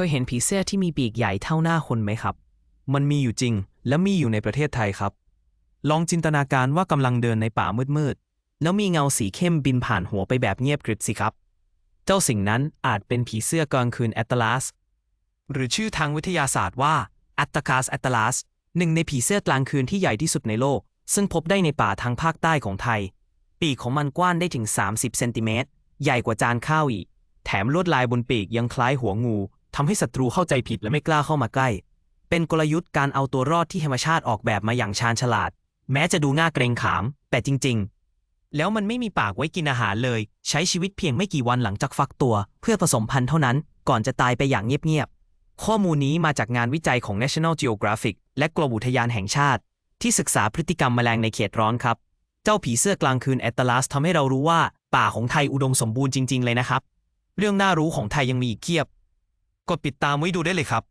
เคยเห็นผีเสื้อที่มีปีกใหญ่เท่าหน้าคนไหมครับ มันมีอยู่จริง และมีอยู่ในประเทศไทยครับ ลองจินตนาการว่ากำลังเดินในป่ามืดแล้วมีเงาสีเข้มบินผ่านหัวไปแบบเงียบกริบสิครับ เจ้าสิ่งนั้นอาจเป็นผีเสื้อกลางคืนแอตลาส หรือชื่อทางวิทยาศาสตร์ว่าอัตตาสแอตลาส หนึ่งในผีเสื้อกลางคืนที่ใหญ่ที่สุดในโลก ซึ่งพบได้ในป่าทางภาคใต้ของไทย ปีกของมันกว้างได้ถึง 30 เซนติเมตร ใหญ่กว่าจานข้าวอีก แถมลวดลายบนปีกยังคล้ายหัวงู ทำให้ศัตรูเข้าใจผิดและไม่กล้าเข้ามาใกล้ เป็นกลยุทธ์การเอาตัวรอดที่ธรรมชาติออกแบบมาอย่างชาญฉลาด แม้จะดูน่าเกรงขาม แต่จริง ๆ แล้วมันไม่มีปากไว้กินอาหารเลย ใช้ชีวิตเพียงไม่กี่วันหลังจากฟักตัว เพื่อผสมพันธุ์เท่านั้น ก่อนจะตายไปอย่างเงียบๆข้อมูลนี้มาจากงานวิจัยของ National Geographic และกรมอุทยานแห่งชาติ ที่ศึกษาพฤติกรรมแมลงในเขตร้อนครับ เจ้าผีเสื้อกลางคืนแอตลาสทำให้เรารู้ว่าป่าของไทยอุดมสมบูรณ์จริง ๆ เลยนะครับ เรื่องน่ารู้ของไทยยังมีอีกเพียบ กดปิดตามไว้ดูได้เลยครับ